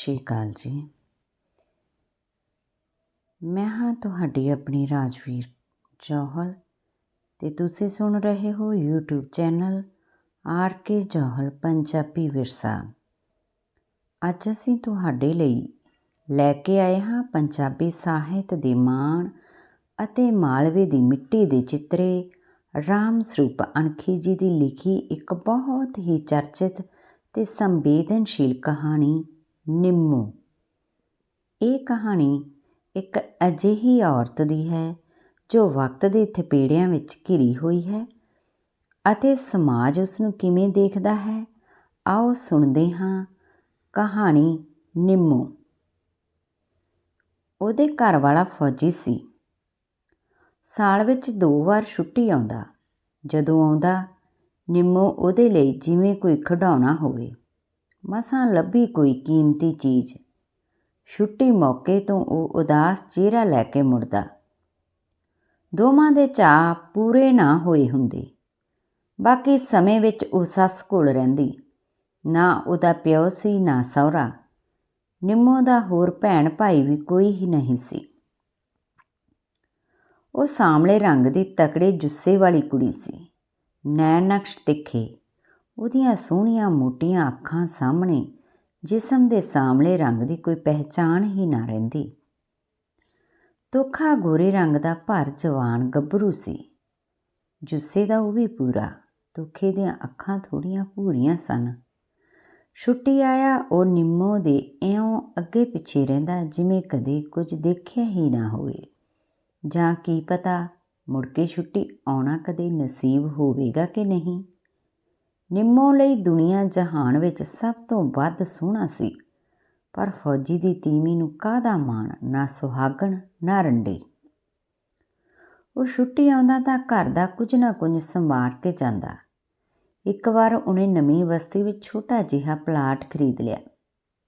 ਸ਼੍ਰੀ ਅਕਾਲ ਜੀ। ਮੈਂ ਹਾਂ ਤੁਹਾਡੀ ਆਪਣੀ ਰਾਜਵੀਰ ਜੌਹਲ ਤੇ ਤੁਸੀਂ ਸੁਣ ਰਹੇ ਹੋ YouTube channel R K Johal Punjabi ਵਿਰਸਾ। ਅੱਜ ਅਸੀਂ ਤੁਹਾਡੇ ਲਈ ਲੈ ਕੇ ਆਏ ਹਾਂ ਪੰਜਾਬੀ ਸਾਹਿਤ ਦੇ ਮਾਣ ਅਤੇ ਮਾਲਵੇ ਦੀ ਮਿੱਟੀ ਦੇ ਚਿੱਤਰੇ। ਰਾਮ ਸਰੂਪ ਅਣਖੀ ਜੀ ਦੀ ਲਿਖੀ ਇੱਕ ਬਹੁਤ ਹੀ ਚਰਚਿਤ ਤੇ ਸੰਵੇਦਨਸ਼ੀਲ ਕਹਾਣੀ ਨਿੰਮੋ। ਇਹ ਕਹਾਣੀ ਇੱਕ ਅਜਿਹੀ ਔਰਤ ਦੀ ਹੈ, ਜੋ ਵਕਤ ਦੇ ਥਪੇੜਿਆਂ ਵਿੱਚ ਘਿਰੀ ਹੋਈ ਹੈ ਅਤੇ ਸਮਾਜ ਉਸ ਨੂੰ ਕਿਵੇਂ ਦੇਖਦਾ ਹੈ, ਆਓ ਸੁਣਦੇ ਹਾਂ ਕਹਾਣੀ ਨਿੰਮੋ। ਉਹਦੇ ਘਰ ਵਾਲਾ ਫੌਜੀ ਸੀ। ਸਾਲ ਵਿੱਚ ਦੋ ਵਾਰ ਛੁੱਟੀ ਆਉਂਦਾ। ਜਦੋਂ ਆਉਂਦਾ, ਨਿੰਮੋ ਉਹਦੇ ਲਈ ਜਿਵੇਂ ਕੋਈ ਖਿਡੌਣਾ ਹੋਵੇ। ਮਸਾਂ ਲੱਭੀ ਕੋਈ ਕੀਮਤੀ ਚੀਜ਼। ਛੁੱਟੀ ਮੌਕੇ ਤੋਂ ਉਹ ਉਦਾਸ ਚਿਹਰਾ ਲੈ ਕੇ ਮੁੜਦਾ। ਦੋਵਾਂ ਦੇ ਚਾਅ ਪੂਰੇ ਨਾ ਹੋਏ ਹੁੰਦੇ। ਬਾਕੀ ਸਮੇਂ ਵਿੱਚ ਉਹ ਸੱਸ ਕੋਲ ਰਹਿੰਦੀ। ਨਾ ਉਹਦਾ ਪਿਓ ਸੀ, ਨਾ ਸਹੁਰਾ। ਨਿੰਮੋ ਦਾ ਹੋਰ ਭੈਣ ਭਾਈ ਵੀ ਕੋਈ ਹੀ ਨਹੀਂ ਸੀ। ਉਹ ਸਾਹਮਣੇ ਰੰਗ ਦੀ ਤਕੜੇ ਜੁੱਸੇ ਵਾਲੀ ਕੁੜੀ ਸੀ। ਨੈਣ ਨਕਸ਼ ਤਿੱਖੇ। ਉਹਦੀਆਂ ਸੋਹਣੀਆਂ ਮੋਟੀਆਂ ਅੱਖਾਂ ਸਾਹਮਣੇ ਜਿਸਮ ਦੇ ਸਾਹਮਣੇ ਰੰਗ ਦੀ ਕੋਈ ਪਹਿਚਾਣ ਹੀ ਨਾ ਰਹਿੰਦੀ। ਤੋਖਾ ਗੋਰੇ ਰੰਗ ਦਾ ਭਰ ਜਵਾਨ ਗੱਭਰੂ ਸੀ। ਜੁੱਸੇ ਦਾ ਉਹ ਵੀ ਪੂਰਾ ਤੋਖੇ ਦੀਆਂ ਅੱਖਾਂ ਥੋੜੀਆਂ ਭੂਰੀਆਂ ਸਨ। ਛੁੱਟੀ ਆਇਆ, ਉਹ ਨਿੰਮੋ ਦੇ ਇਉਂ ਅੱਗੇ ਪਿੱਛੇ ਰਹਿੰਦਾ ਜਿਵੇਂ ਕਦੇ ਕੁਝ ਦੇਖਿਆ ਹੀ ਨਾ ਹੋਵੇ। ਜਾਂ ਕੀ ਪਤਾ, ਮੁੜ ਕੇ ਛੁੱਟੀ ਆਉਣਾ ਕਦੇ ਨਸੀਬ ਹੋਵੇਗਾ ਕਿ ਨਹੀਂ? ਨਿੰਮੋ ਲਈ ਦੁਨੀਆ ਜਹਾਨ ਵਿੱਚ ਸਭ ਤੋਂ ਵੱਧ ਸੋਹਣਾ ਸੀ। ਪਰ ਫੌਜੀ ਦੀ ਤੀਵੀਂ ਨੂੰ ਕਾਹਦਾ ਮਾਣ? ਨਾ ਸੁਹਾਗਣ, ਨਾ ਰੰਡੇ। ਉਹ ਛੁੱਟੀ ਆਉਂਦਾ ਤਾਂ ਘਰ ਦਾ ਕੁਝ ਨਾ ਕੁਝ ਸੰਭਾਲ ਕੇ ਜਾਂਦਾ। ਇੱਕ ਵਾਰ ਉਹਨੇ ਨਵੀਂ ਬਸਤੀ ਵਿੱਚ ਛੋਟਾ ਜਿਹਾ ਪਲਾਟ ਖਰੀਦ ਲਿਆ।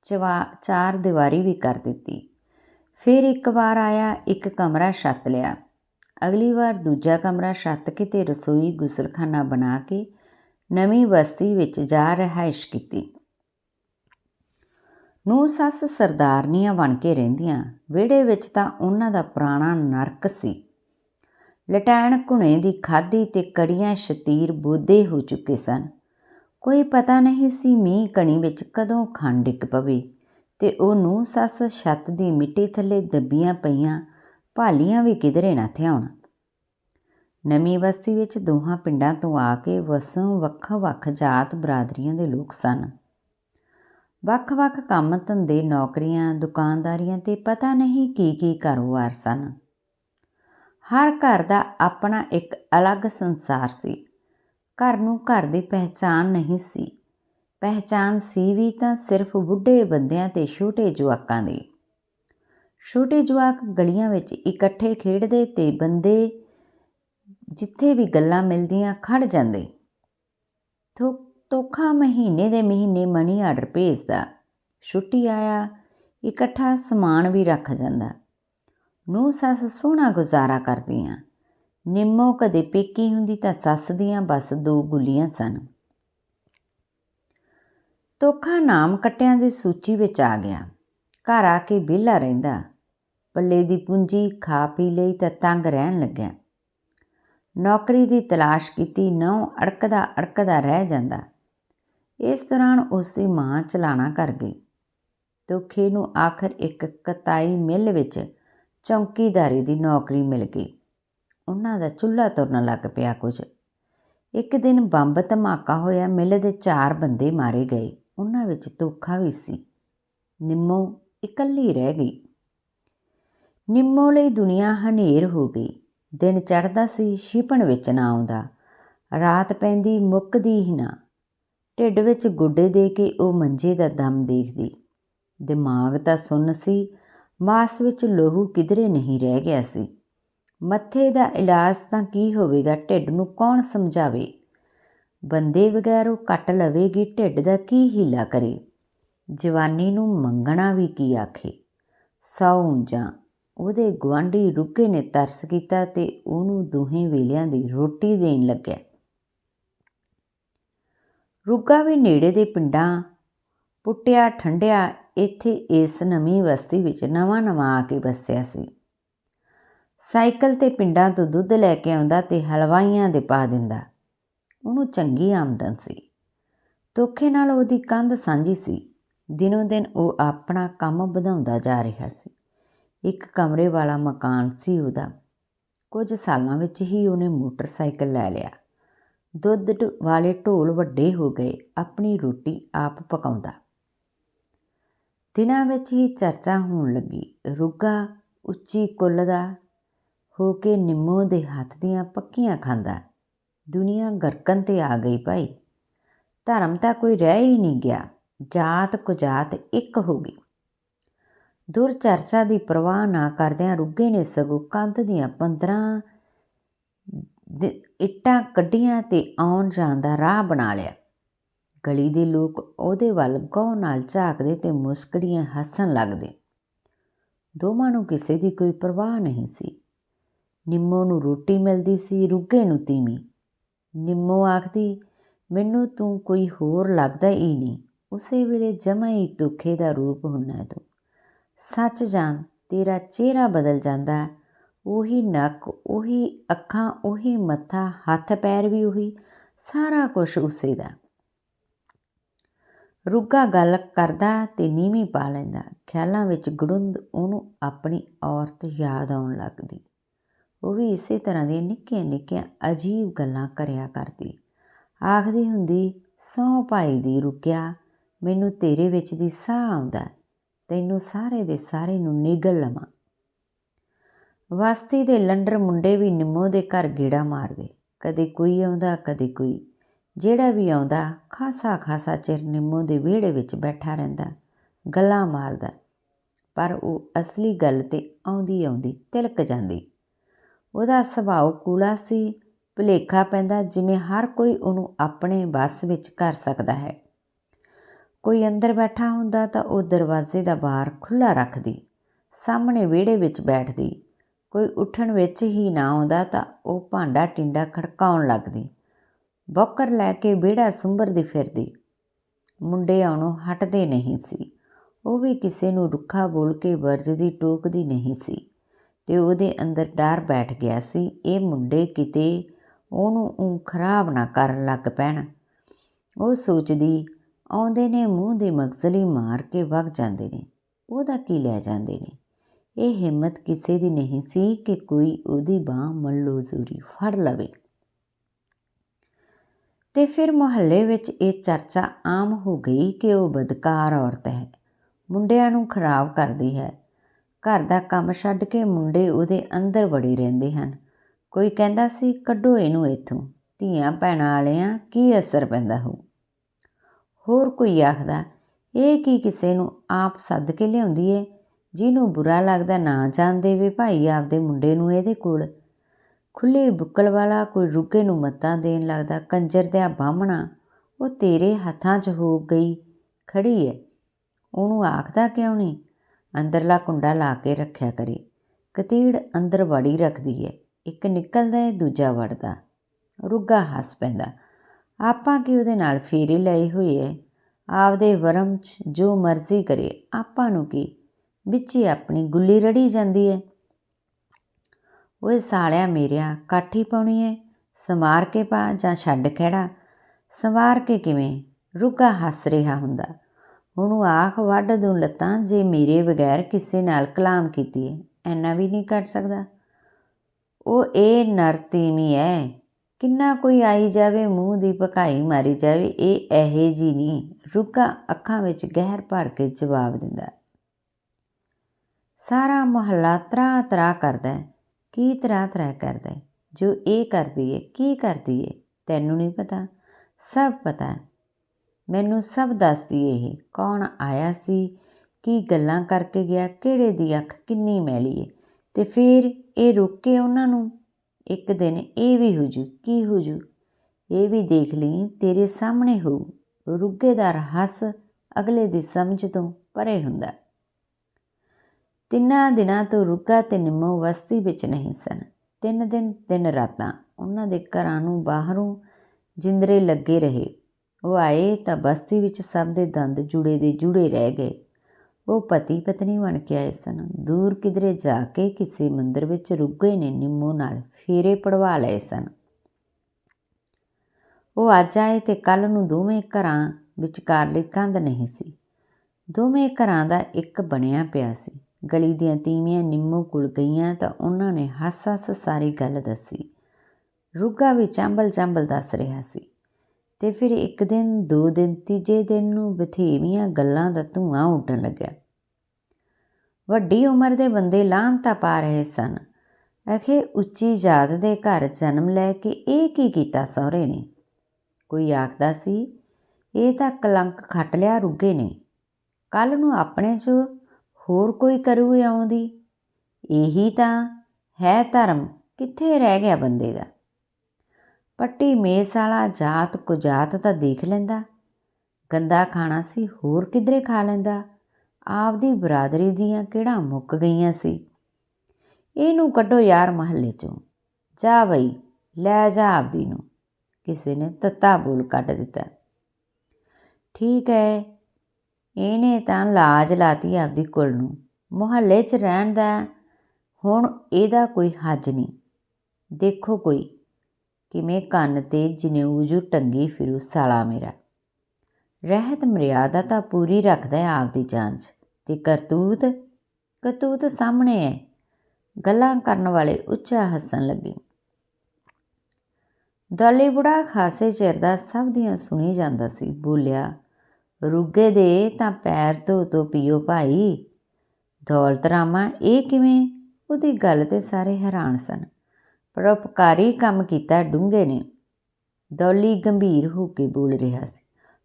ਚਵਾ, ਚਾਰ ਦੀਵਾਰੀ ਵੀ ਕਰ ਦਿੱਤੀ। ਫਿਰ ਇੱਕ ਵਾਰ ਆਇਆ, ਇੱਕ ਕਮਰਾ ਛੱਤ ਲਿਆ। ਅਗਲੀ ਵਾਰ ਦੂਜਾ ਕਮਰਾ ਛੱਤ ਕੇ ਤੇ ਰਸੋਈ ਗੁਸਲਖਾਨਾ ਬਣਾ ਕੇ ਨਵੀਂ ਬਸਤੀ ਵਿੱਚ ਜਾ ਰਿਹਾਇਸ਼ ਕੀਤੀ। ਨੂੰ ਸੱਸ ਸਰਦਾਰਨੀਆਂ ਬਣ ਕੇ ਰਹਿੰਦੀਆਂ। ਵਿਹੜੇ ਵਿੱਚ ਤਾਂ ਉਹਨਾਂ ਦਾ ਪੁਰਾਣਾ ਨਰਕ ਸੀ। ਲਟੈਣ ਘੁਣੇ ਦੀ ਖਾਦੀ ਤੇ ਕੜੀਆਂ ਸ਼ਤੀਰ ਬੋਦੇ ਹੋ ਚੁੱਕੇ ਸਨ। ਕੋਈ ਪਤਾ ਨਹੀਂ ਸੀ ਮੀਂਹ ਕਣੀ ਵਿੱਚ ਕਦੋਂ ਖੰਡ ਡਿੱਗ ਪਵੇ ਤੇ ਉਹ ਨੂੰ ਸੱਸ ਛੱਤ ਦੀ ਮਿੱਟੀ ਥੱਲੇ ਦੱਬੀਆਂ ਪਈਆਂ ਭਾਲੀਆਂ ਵੀ ਕਿਧਰੇ ਨਾ ਥਿਆਉਣ। ਨਵੀਂ ਬਸਤੀ ਵਿੱਚ ਦੋਹਾਂ ਪਿੰਡਾਂ ਤੋਂ ਆ ਕੇ ਵਸੋਂ ਵੱਖ-ਵੱਖ ਜਾਤ ਬਰਾਦਰੀਆਂ ਦੇ ਲੋਕ ਸਨ। ਵੱਖ-ਵੱਖ ਕੰਮ ਧੰਦੇ, ਨੌਕਰੀਆਂ, ਦੁਕਾਨਦਾਰੀਆਂ ਤੇ ਪਤਾ ਨਹੀਂ ਕੀ ਕੀ ਕਾਰੋਬਾਰ ਸਨ। ਹਰ ਘਰ ਦਾ ਆਪਣਾ ਇੱਕ ਅਲੱਗ ਸੰਸਾਰ ਸੀ। ਘਰ ਨੂੰ ਘਰ ਦੀ ਪਹਿਚਾਨ ਨਹੀਂ ਸੀ। ਪਹਿਚਾਨ ਸੀ ਵੀ ਤਾਂ ਸਿਰਫ ਬੁੱਢੇ ਬੰਦਿਆਂ ਤੇ ਛੋਟੇ ਜਵਾਕਾਂ ਦੀ। ਛੋਟੇ ਜਵਾਕ ਗਲੀਆਂ ਵਿੱਚ ਇਕੱਠੇ ਖੇਡਦੇ ਤੇ ਬੰਦੇ ਜਿੱਥੇ ਵੀ ਗੱਲਾਂ ਮਿਲਦੀਆਂ ਖੜ ਜਾਂਦੇ। ਤੋ ਤੋਖਾ ਮਹੀਨੇ ਦੇ ਮਹੀਨੇ ਮਨੀ ਆਰਡਰ ਭੇਜਦਾ। ਛੁੱਟੀ ਆਇਆ, ਇਕੱਠਾ ਸਮਾਨ ਵੀ ਰੱਖ ਜਾਂਦਾ। ਨੂੰ ਸੱਸ ਸੋਹਣਾ ਗੁਜ਼ਾਰਾ ਕਰਦੀਆਂ। ਨਿੰਮੋ ਕਦੇ ਪੇਕੀ ਹੁੰਦੀ ਤਾਂ ਸੱਸ ਦੀਆਂ ਬਸ ਦੋ ਗੁੱਲੀਆਂ ਸਨ। ਤੋਖਾ ਨਾਮ ਕੱਟਿਆਂ ਦੀ ਸੂਚੀ ਵਿੱਚ ਆ ਗਿਆ। ਘਰ ਆ ਕੇ ਵਿਹਲਾ ਰਹਿੰਦਾ। ਪੱਲੇ ਦੀ ਪੂੰਜੀ ਖਾ ਪੀ ਲਈ ਤਾਂ ਤੰਗ ਰਹਿਣ ਲੱਗਿਆ। ਨੌਕਰੀ ਦੀ ਤਲਾਸ਼ ਕੀਤੀ, ਨਹੁੰ ਅੜਕਦਾ ਅੜਕਦਾ ਰਹਿ ਜਾਂਦਾ। ਇਸ ਦੌਰਾਨ ਉਸ ਦੀ ਮਾਂ ਚਲਾਣਾ ਕਰ ਗਈ। ਤੋਖੇ ਨੂੰ ਆਖਰ ਇੱਕ ਕਤਾਈ ਮਿੱਲ ਵਿੱਚ ਚੌਕੀਦਾਰੀ ਦੀ ਨੌਕਰੀ ਮਿਲ ਗਈ। ਉਹਨਾਂ ਦਾ ਚੁੱਲ੍ਹਾ ਤੁਰਨ ਲੱਗ ਪਿਆ ਕੁਝ। ਇੱਕ ਦਿਨ ਬੰਬ ਧਮਾਕਾ ਹੋਇਆ, ਮਿੱਲ ਦੇ ਚਾਰ ਬੰਦੇ ਮਾਰੇ ਗਏ। ਉਹਨਾਂ ਵਿੱਚ ਧੋਖਾ ਵੀ ਸੀ। ਨਿੰਮੋ ਇਕੱਲੀ ਰਹਿ ਗਈ। ਨਿੰਮੋ ਲਈ ਦੁਨੀਆ ਹਨੇਰ ਹੋ ਗਈ। ਦਿਨ ਚੜ੍ਹਦਾ ਸੀ, ਛਿਪਣ ਵਿੱਚ ਨਾ ਆਉਂਦਾ। ਰਾਤ ਪੈਂਦੀ, ਮੁੱਕਦੀ ਹੀ ਨਾ। ਢਿੱਡ ਵਿੱਚ ਗੁੱਡੇ ਦੇ ਕੇ ਉਹ ਮੰਜੇ ਦਾ ਦਮ ਦੇਖਦੀ। ਦਿਮਾਗ ਤਾਂ ਸੁੰਨ ਸੀ, ਮਾਸ ਵਿੱਚ ਲੋਹੂ ਕਿਧਰੇ ਨਹੀਂ ਰਹਿ ਗਿਆ ਸੀ। ਮੱਥੇ ਦਾ ਇਲਾਜ ਤਾਂ ਕੀ ਹੋਵੇਗਾ, ਢਿੱਡ ਨੂੰ ਕੌਣ ਸਮਝਾਵੇ? ਬੰਦੇ ਵਗੈਰੋਂ ਕੱਟ ਲਵੇਗੀ, ਢਿੱਡ ਦਾ ਕੀ ਹੀਲਾ ਕਰੇ? ਜਵਾਨੀ ਨੂੰ ਮੰਗਣਾ ਵੀ ਕੀ ਆਖੇ? ਸੌਂ ਜਾਂ ਉਹਦੇ ਗਵਾਂਢੀ ਰੁੱਕੇ ਨੇ ਤਰਸ ਕੀਤਾ ਤੇ ਉਹਨੂੰ ਦੋਹੇ ਵੇਲਿਆਂ ਦੀ ਰੋਟੀ ਦੇਣ ਲੱਗਿਆ। ਰੁੱਗਾ ਵੀ ਨੇੜੇ ਦੇ ਪਿੰਡਾਂ ਪੁੱਟਿਆ, ਠੰਡਿਆ, ਇੱਥੇ ਇਸ ਨਵੀਂ ਬਸਤੀ ਵਿੱਚ ਨਵਾਂ-ਨਵਾਂ ਆ ਕੇ ਵਸਿਆ ਸੀ। ਸਾਈਕਲ ਤੇ ਪਿੰਡਾਂ ਤੋਂ ਦੁੱਧ ਲੈ ਕੇ ਆਉਂਦਾ ਤੇ ਹਲਵਾਈਆਂ ਦੇ ਪਾ ਦਿੰਦਾ। ਉਹਨੂੰ ਚੰਗੀ ਆਮਦਨ ਸੀ। ਧੋਖੇ ਨਾਲ ਉਹਦੀ ਕੰਧ ਸਾਂਝੀ ਸੀ। ਦਿਨੋਂ ਦਿਨ ਉਹ ਆਪਣਾ ਕੰਮ ਵਧਾਉਂਦਾ ਜਾ ਰਿਹਾ ਸੀ। ਇੱਕ ਕਮਰੇ ਵਾਲਾ ਮਕਾਨ ਸੀ ਉਹਦਾ। ਕੁਝ ਸਾਲਾਂ ਵਿੱਚ ਹੀ ਉਹਨੇ ਮੋਟਰਸਾਈਕਲ ਲੈ ਲਿਆ। ਦੁੱਧ ਢ- ਵਾਲੇ ਢੋਲ ਵੱਡੇ ਹੋ ਗਏ, ਆਪਣੀ ਰੋਟੀ ਆਪ ਪਕਾਉਂਦਾ। ਦਿਨਾਂ ਵਿੱਚ ਹੀ ਚਰਚਾ ਹੋਣ ਲੱਗੀ। ਰੁੱਗਾ ਉੱਚੀ ਕੁੱਲ ਦਾ ਹੋ ਕੇ ਨਿੰਮੋ ਦੇ ਹੱਥ ਦੀਆਂ ਪੱਕੀਆਂ ਖਾਂਦਾ। ਦੁਨੀਆ ਗਰਕਨ ਤੇ ਆ ਗਈ ਭਾਈ। ਧਰਮ ਤਾਂ ਕੋਈ ਰਹਿ ਹੀ ਨਹੀਂ ਗਿਆ। ਜਾਤ ਕੁਜਾਤ ਇੱਕ ਹੋ ਗਈ। ਦੁਰ ਚਰਚਾ ਦੀ ਪਰਵਾਹ ਨਾ ਕਰਦਿਆਂ ਰੁੱਗੇ ਨੇ ਸਗੋਂ ਕੰਧ ਦੀਆਂ 15 ਇੱਟਾਂ ਕੱਢੀਆਂ ਤੇ ਆਉਣ ਜਾਣ ਦਾ ਰਾਹ ਬਣਾ ਲਿਆ। ਗਲੀ ਦੇ ਲੋਕ ਉਹਦੇ ਵੱਲ ਗੌਰ ਨਾਲ ਝਾਕਦੇ ਤੇ ਮੁਸਕੜੀਆਂ ਹੱਸਣ ਲੱਗਦੇ। ਦੋਵਾਂ ਨੂੰ ਕਿਸੇ ਦੀ ਕੋਈ ਪਰਵਾਹ ਨਹੀਂ ਸੀ। ਨਿੰਮੋ ਨੂੰ ਰੋਟੀ ਮਿਲਦੀ ਸੀ, ਰੁੱਗੇ ਨੂੰ ਤੀਮੀ ਨਿੰਮੋ ਆਖਦੀ, ਮੈਨੂੰ ਤੂੰ ਕੋਈ ਹੋਰ ਲੱਗਦਾ ਹੀ ਨਹੀਂ। ਉਸੇ ਵੇਲੇ ਜਮਾ ਹੀ ਧੋਖੇ ਦਾ ਰੂਪ ਹੁੰਨਾ ਤੂੰ। ਸੱਚ ਜਾਣ, ਤੇਰਾ ਚਿਹਰਾ ਬਦਲ ਜਾਂਦਾ ਹੈ। ਉਹੀ ਨੱਕ, ਉਹੀ ਅੱਖਾਂ, ਉਹੀ ਮੱਥਾ, ਹੱਥ, ਪੈਰ ਵੀ ਉਹੀ, ਸਾਰਾ ਕੁਝ ਉਸੇ ਦਾ। ਰੁੱਗਾ ਗੱਲ ਕਰਦਾ ਤੇ ਨੀਵੀਂ ਪਾ ਲੈਂਦਾ। ਖਿਆਲਾਂ ਵਿੱਚ ਗੜੁੰਦ ਉਹਨੂੰ ਆਪਣੀ ਔਰਤ ਯਾਦ ਆਉਣ ਲੱਗਦੀ। ਉਹ ਵੀ ਇਸੇ ਤਰ੍ਹਾਂ ਦੀਆਂ ਨਿੱਕੀਆਂ ਨਿੱਕੀਆਂ ਅਜੀਬ ਗੱਲਾਂ ਕਰਿਆ ਕਰਦੀ। ਆਖਦੀ ਹੁੰਦੀ ਸੌ ਭਾਈ ਦੀ ਰੁਕਿਆ ਮੈਨੂੰ ਤੇਰੇ ਵਿੱਚ ਦੀ ਸਾਹ ਆਉਂਦਾ ਤੈਨੂੰ ਸਾਰੇ ਦੇ ਸਾਰੇ ਨੂੰ ਨਿਗਲ ਲਵਾਂ। ਵਸਤੀ ਦੇ ਲੰਡਰ ਮੁੰਡੇ ਵੀ ਨਿੰਮੋ ਦੇ ਘਰ ਗੇੜਾ ਮਾਰਦੇ। ਕਦੇ ਕੋਈ ਆਉਂਦਾ, ਕਦੇ ਕੋਈ। ਜਿਹੜਾ ਵੀ ਆਉਂਦਾ, ਖਾਸਾ ਖਾਸਾ ਚਿਰ ਨਿੰਮੋ ਦੇ ਵਿਹੜੇ ਵਿੱਚ ਬੈਠਾ ਰਹਿੰਦਾ, ਗੱਲਾਂ ਮਾਰਦਾ। ਪਰ ਉਹ ਅਸਲੀ ਗੱਲ ਤੇ ਆਉਂਦੀ ਆਉਂਦੀ ਤਿਲਕ ਜਾਂਦੀ। ਉਹਦਾ ਸੁਭਾਅ ਕੂਲਾ ਸੀ, ਭੁਲੇਖਾ ਪੈਂਦਾ ਜਿਵੇਂ ਹਰ ਕੋਈ ਉਹਨੂੰ ਆਪਣੇ ਵੱਸ ਵਿੱਚ ਕਰ ਸਕਦਾ ਹੈ। ਕੋਈ ਅੰਦਰ ਬੈਠਾ ਹੁੰਦਾ ਤਾਂ ਉਹ ਦਰਵਾਜ਼ੇ ਦਾ ਬਾਰ ਖੁੱਲਾ ਰੱਖਦੀ, ਸਾਹਮਣੇ ਵਿਹੜੇ ਵਿੱਚ ਬੈਠਦੀ। ਕੋਈ ਉੱਠਣ ਵਿੱਚ ਹੀ ਨਾ ਆਉਂਦਾ ਤਾਂ ਉਹ ਭਾਂਡਾ ਟਿੰਡਾ ਖੜਕਾਉਣ ਲੱਗਦੀ। ਬੌਕਰ ਲੈ ਕੇ ਵਿਹੜਾ ਸੁੰਬਰਦੀ ਫਿਰਦੀ। ਮੁੰਡੇ ਆਉਣੋਂ ਹਟਦੇ ਨਹੀਂ ਸੀ। ਉਹ ਵੀ ਕਿਸੇ ਨੂੰ ਰੁੱਖਾ ਬੋਲ ਕੇ ਵਰਜਦੀ ਟੋਕਦੀ ਨਹੀਂ ਸੀ ਤੇ ਉਹਦੇ ਅੰਦਰ ਡਰ ਬੈਠ ਗਿਆ ਸੀ। ਇਹ ਮੁੰਡੇ ਕਿਤੇ ਉਹਨੂੰ ਊਂ ਖਰਾਬ ਨਾ ਕਰਨ ਲੱਗ ਪੈਣ। ਉਹ ਸੋਚਦੀ ਆਉਂਦੇ ਨੇ, ਮੂੰਹ ਦੀ ਮਗਜ਼ਲੀ ਮਾਰ ਕੇ ਵਗ ਜਾਂਦੇ ਨੇ। ਉਹਦਾ ਕੀ ਲੈ ਜਾਂਦੇ ਨੇ? ਇਹ ਹਿੰਮਤ ਕਿਸੇ ਦੀ ਨਹੀਂ ਸੀ ਕਿ ਕੋਈ ਉਹਦੀ ਬਾਹ ਮੱਲੋ ਜ਼ੂਰੀ ਫੜ ਲਵੇ। ਤੇ ਫਿਰ ਮੁਹੱਲੇ ਵਿੱਚ ਇਹ ਚਰਚਾ ਆਮ ਹੋ ਗਈ ਕਿ ਉਹ ਬਦਕਾਰ ਔਰਤ ਹੈ। ਮੁੰਡਿਆਂ ਨੂੰ ਖਰਾਬ ਕਰਦੀ ਹੈ। ਘਰ ਦਾ ਕੰਮ ਛੱਡ ਕੇ ਮੁੰਡੇ ਉਹਦੇ ਅੰਦਰ ਵੜੇ ਰਹਿੰਦੇ ਹਨ। ਕੋਈ ਕਹਿੰਦਾ ਸੀ, ਕੱਢੋ ਇਹਨੂੰ ਇੱਥੋਂ। ਧੀਆਂ ਭੈਣਾਂ ਵਾਲਿਆਂ, ਕੀ ਅਸਰ ਪੈਂਦਾ ਹੋ ਹੋਰ ਕੋਈ ਆਖਦਾ, ਇਹ ਕੀ ਕਿਸੇ ਨੂੰ ਆਪ ਸੱਦ ਕੇ ਲਿਆਉਂਦੀ ਏ? ਜਿਹਨੂੰ ਬੁਰਾ ਲੱਗਦਾ ਨਾ ਜਾਣ ਦੇਵੇ ਭਾਈ ਆਪਦੇ ਮੁੰਡੇ ਨੂੰ ਇਹਦੇ ਕੋਲ। ਖੁੱਲੇ ਬੁੱਕਲ ਵਾਲਾ ਕੋਈ ਰੁੱਗੇ ਨੂੰ ਮੱਤਾਂ ਦੇਣ ਲੱਗਦਾ, ਕੰਜਰ ਦਿਆ ਬਾਹਮਣਾ ਉਹ ਤੇਰੇ ਹੱਥਾਂ 'ਚ ਹੋ ਗਈ, ਖੜੀ ਏ। ਉਹਨੂੰ ਆਖਦਾ ਕਿਉਂ ਨਹੀਂ? ਅੰਦਰਲਾ ਕੁੰਡਾ ਲਾ ਕੇ ਰੱਖਿਆ ਕਰੇ। ਕਤੀੜ ਅੰਦਰ ਵੜੀ ਰੱਖਦੀ ਏ। ਇੱਕ ਨਿਕਲਦਾ ਏ, ਦੂਜਾ ਵੜਦਾ। ਰੁੱਗਾ ਹੱਸ ਪੈਂਦਾ। ਆਪਾਂ ਕੀ ਉਹਦੇ ਨਾਲ ਫੇਰੇ ਲਏ ਹੋਏ ਹੈ ਆਪਦੇ ਵਰਮ 'ਚ ਜੋ ਮਰਜ਼ੀ ਕਰੇ ਆਪਾਂ ਨੂੰ ਕੀ? ਵਿੱਚ ਹੀ ਆਪਣੀ ਗੁੱਲੀ ਰੜੀ ਜਾਂਦੀ ਐ ਓਏ ਸਾਲਿਆ ਮੇਰਿਆ, ਕਾਠੀ ਪਾਉਣੀ ਹੈ ਸਮਾਰ ਕੇ ਪਾ ਜਾਂ ਛੱਡ ਖੜਾ ਸਵਾਰ ਕੇ ਕਿਵੇਂ? ਰੁੱਗਾ ਹੱਸ ਰਿਹਾ ਹੁੰਦਾ। ਉਹਨੂੰ ਆਖ ਵੱਢ ਦੂੰ ਲੱਤਾਂ ਜੇ ਮੇਰੇ ਬਗੈਰ ਕਿਸੇ ਨਾਲ ਕਲਾਮ ਕੀਤੀ ਐ ਐਨਾ ਵੀ ਨਹੀਂ ਕਰ ਸਕਦਾ। ਉਹ ਇਹ ਨਰਤੀਮੀ ਐ। ਕਿੰਨਾ ਕੋਈ ਆਈ ਜਾਵੇ, ਮੂੰਹ ਦੀ ਭਕਾਈ ਮਾਰੀ ਜਾਵੇ, ਇਹ ਐਹੇ ਜੀ ਨਹੀਂ। ਰੁੱਗਾ ਅੱਖਾਂ ਵਿੱਚ ਗਹਿਰ ਭਰ ਕੇ ਜਵਾਬ ਦਿੰਦਾ ਸਾਰਾ ਮੁਹੱਲਾ ਤਰਾ ਤਰਾ ਕਰਦਾ ਕੀ ਤਰਾ ਤਰਾ ਕਰਦਾ ਜੋ ਇਹ ਕਰਦੀ ਏ ਕੀ ਕਰਦੀ ਏ ਤੈਨੂੰ ਨਹੀਂ ਪਤਾ? ਸਭ ਪਤਾ ਮੈਨੂੰ ਸਭ ਦੱਸਦੀ ਇਹ। ਕੌਣ ਆਇਆ ਸੀ? ਕੀ ਗੱਲਾਂ ਕਰਕੇ ਗਿਆ? ਕਿਹੜੇ ਦੀ ਅੱਖ ਕਿੰਨੀ ਮੈਲੀ ਏ ਤੇ ਫਿਰ ਇਹ ਰੁੱਕ ਕੇ ਉਹਨਾਂ ਨੂੰ ਇੱਕ ਦਿਨ ਇਹ ਵੀ ਹੋਜੂ ਕੀ ਹੋਜੂ ਇਹ ਵੀ ਦੇਖ ਲਈ, ਤੇਰੇ ਸਾਹਮਣੇ ਹੋਊ, ਰੁੱਗੇਦਾਰ ਹੱਸ ਅਗਲੇ ਦੀ ਸਮਝ ਤੋਂ ਪਰੇ ਹੁੰਦਾ। ਤਿੰਨਾਂ ਦਿਨਾਂ ਤੋਂ ਰੁੱਗਾ ਤੇ ਨਿੰਮੋ ਵਸਤੀ ਵਿੱਚ ਨਹੀਂ ਸਨ। ਤਿੰਨ ਦਿਨ, ਤਿੰਨ ਰਾਤਾਂ ਉਹਨਾਂ ਦੇ ਘਰਾਂ ਨੂੰ ਬਾਹਰੋਂ ਜਿੰਦਰੇ ਲੱਗੇ ਰਹੇ। ਉਹ ਆਏ ਤਾਂ ਬਸਤੀ ਵਿੱਚ ਸਭ ਦੇ ਦੰਦ ਜੁੜੇ ਦੇ ਜੁੜੇ ਰਹਿ ਗਏ। ਉਹ ਪਤੀ ਪਤਨੀ ਬਣ ਕੇ ਆਏ ਸਨ। ਦੂਰ ਕਿਧਰੇ ਜਾ ਕੇ ਕਿਸੇ ਮੰਦਰ ਵਿੱਚ ਰੁੱਗੇ ਨੇ ਨਿੰਮੋ ਨਾਲ, ਫੇਰੇ ਪੜਵਾ ਲਏ ਸਨ। ਉਹ ਅੱਜ ਆਏ ਤੇ ਕੱਲ ਨੂੰ ਦੋਵੇਂ ਘਰਾਂ ਵਿਚਕਾਰਲੀ ਕੰਧ ਨਹੀਂ ਸੀ। ਦੋਵੇਂ ਘਰਾਂ ਦਾ ਇੱਕ ਬਣਿਆ ਪਿਆ ਸੀ। ਗਲੀ ਦੀਆਂ ਤੀਵੀਆਂ ਨਿੰਮੋ ਕੋਲ ਗਈਆਂ ਤਾਂ ਉਹਨਾਂ ਨੇ ਹੱਸ-ਹੱਸ ਸਾਰੀ ਗੱਲ ਦੱਸੀ। ਰੁੱਗਾ ਵੀ ਚੰਬਲ-ਚੰਬਲ ਦੱਸ ਰਿਹਾ ਸੀ। ਤੇ ਫਿਰ ਇੱਕ ਦਿਨ, ਦੋ ਦਿਨ, ਤੀਜੇ ਦਿਨ ਨੂੰ ਬਥੇਰੀਆਂ ਗੱਲਾਂ ਦਾ ਧੂਆਂ ਉੱਡਣ ਲੱਗਿਆ। ਵੱਡੀ ਉਮਰ ਦੇ ਬੰਦੇ ਲਾਂਤਾ ਪਾ ਰਹੇ ਸਨ। ਅਖੇ ਉੱਚੀ ਜਾਤ ਦੇ ਘਰ ਜਨਮ ਲੈ ਕੇ ਇਹ ਕੀ ਕੀਤਾ ਸਹੁਰੇ ਨੇ? ਕੋਈ ਆਖਦਾ ਸੀ, ਇਹ ਤਾਂ ਕਲੰਕ ਖੱਟ ਲਿਆ ਰੁੱਗੇ ਨੇ। ਕੱਲ ਨੂੰ ਆਪਣੇ 'ਚ ਹੋਰ ਕੋਈ ਕਰੂ ਆਉਂਦੀ? ਇਹੀ ਤਾਂ ਹੈ ਧਰਮ, ਕਿੱਥੇ ਰਹਿ ਗਿਆ ਬੰਦੇ ਦਾ? ਪੱਟੀ ਮੇਸ ਵਾਲਾ ਜਾਤ ਕੁਜਾਤ ਤਾਂ ਦੇਖ ਲੈਂਦਾ। ਗੰਦਾ ਖਾਣਾ ਸੀ, ਹੋਰ ਕਿਧਰੇ ਖਾ ਲੈਂਦਾ। ਆਪਦੀ ਬਰਾਦਰੀ ਦੀਆਂ ਕਿਹੜਾ ਮੁੱਕ ਗਈਆਂ ਸੀ। ਇਹਨੂੰ ਕੱਢੋ ਯਾਰ ਮਹੱਲੇ ਚੋਂ। ਜਾ ਬਈ, ਲੈ ਜਾ ਆਪਦੀ ਨੂੰ। ਕਿਸੇ ਨੇ ਤੱਤਾ ਬੋਲ ਕੱਢ ਦਿੱਤਾ। ਠੀਕ ਹੈ ਇਹਨੇ ਤਾਂ ਲਾਜ ਲਾਤੀ ਆਪਦੀ ਕੁਲ ਨੂੰ। ਮੁਹੱਲੇ 'ਚ ਰਹਿਣ ਦਾ ਹੁਣ ਇਹਦਾ ਕੋਈ ਹੱਜ ਨਹੀਂ। ਦੇਖੋ ਕੋਈ। ਕਿਵੇਂ ਕੰਨ ਤੇ ਜਨੇਊ ਜੂ ਟੰਗੀ ਫਿਰੂ ਸਾਲਾ ਮੇਰਾ। ਰਹਿਤ ਮਰਿਆਦਾ ਤਾਂ ਪੂਰੀ ਰੱਖਦਾ ਹੈ ਆਪਦੀ ਜਾਂਚ ਤੇ ਕਰਤੂਤ? ਕਰਤੂਤ ਸਾਹਮਣੇ ਹੈ ਗੱਲਾਂ ਕਰਨ ਵਾਲੇ ਉੱਚਾ ਹੱਸਣ ਲੱਗੇ। ਦਲੇ ਬੁੜਾ ਖਾਸੇ ਚਿਰ ਦਾ ਸਭ ਦੀਆਂ ਸੁਣੀ ਜਾਂਦਾ ਸੀ। ਬੋਲਿਆ, ਰੁੱਗੇ ਦੇ ਤਾਂ ਪੈਰ ਧੋ ਧੋ ਪੀਓ ਭਾਈ। ਦੌਲਤਰਾਮਾ ਇਹ ਕਿਵੇਂ? ਉਹਦੀ ਗੱਲ ਤੇ ਸਾਰੇ ਹੈਰਾਨ ਸਨ। ਪਰਉਪਕਾਰੀ ਕੰਮ ਕੀਤਾ, ਡੂੰਘੇ ਨੇ। ਦੌਲੀ ਗੰਭੀਰ ਹੋ ਕੇ ਬੋਲ ਰਿਹਾ ਸੀ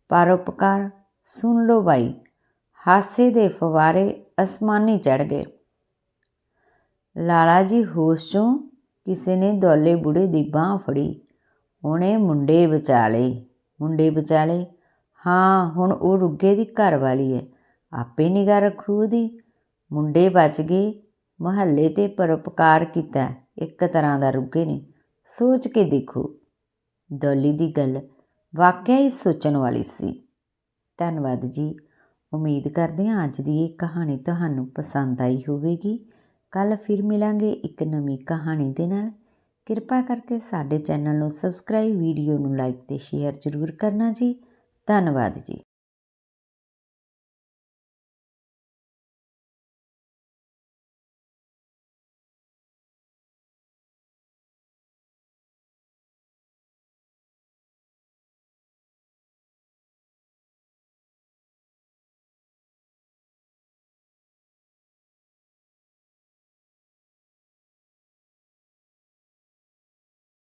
ਪਰਉਪਕਾਰ ਸੁਣ ਲੋ ਬਾਈ, ਹਾਸੇ ਦੇ ਫਵਾਰੇ ਅਸਮਾਨੀ ਚੜ ਗਏ। ਲਾਲਾ ਜੀ ਹੋਸ਼ ਚੋਂ ਕਿਸੇ ਨੇ ਦੌਲੇ ਬੁੜੇ ਦੀ ਬਾਹ ਫੜੀ। ਉਹਨੇ ਮੁੰਡੇ ਬਚਾ ਲਏ। ਮੁੰਡੇ ਬਚਾ ਲਏ? ਹਾਂ, ਹੁਣ ਉਹ ਰੁੱਗੇ ਦੀ ਘਰ ਵਾਲੀ ਹੈ ਆਪੇ ਨਿਗਾ ਰੱਖੂ ਉਹਦੀ। ਮੁੰਡੇ ਬਚ ਗਏ। ਮਹੱਲੇ ਤੇ ਪਰਉਪਕਾਰ ਕੀਤਾ। ਇੱਕ ਤਰ੍ਹਾਂ ਦਾ ਰੁੱਗੇ ਨੇ। ਸੋਚ ਕੇ ਦੇਖੋ। ਦੌਲੀ ਦੀ ਗੱਲ ਵਾਕਿਆ ਹੀ ਸੋਚਣ ਵਾਲੀ ਸੀ। ਧੰਨਵਾਦ ਜੀ। ਉਮੀਦ ਕਰਦੇ ਹਾਂ ਅੱਜ ਦੀ ਇਹ ਕਹਾਣੀ ਤੁਹਾਨੂੰ ਪਸੰਦ ਆਈ ਹੋਵੇਗੀ। ਕੱਲ ਫਿਰ ਮਿਲਾਂਗੇ ਇੱਕ ਨਵੀਂ ਕਹਾਣੀ ਦੇ ਨਾਲ। ਕਿਰਪਾ ਕਰਕੇ ਸਾਡੇ ਚੈਨਲ ਨੂੰ ਸਬਸਕ੍ਰਾਈਬ, ਵੀਡੀਓ ਨੂੰ ਲਾਈਕ ਤੇ ਸ਼ੇਅਰ ਜ਼ਰੂਰ ਕਰਨਾ ਜੀ। ਧੰਨਵਾਦ ਜੀ।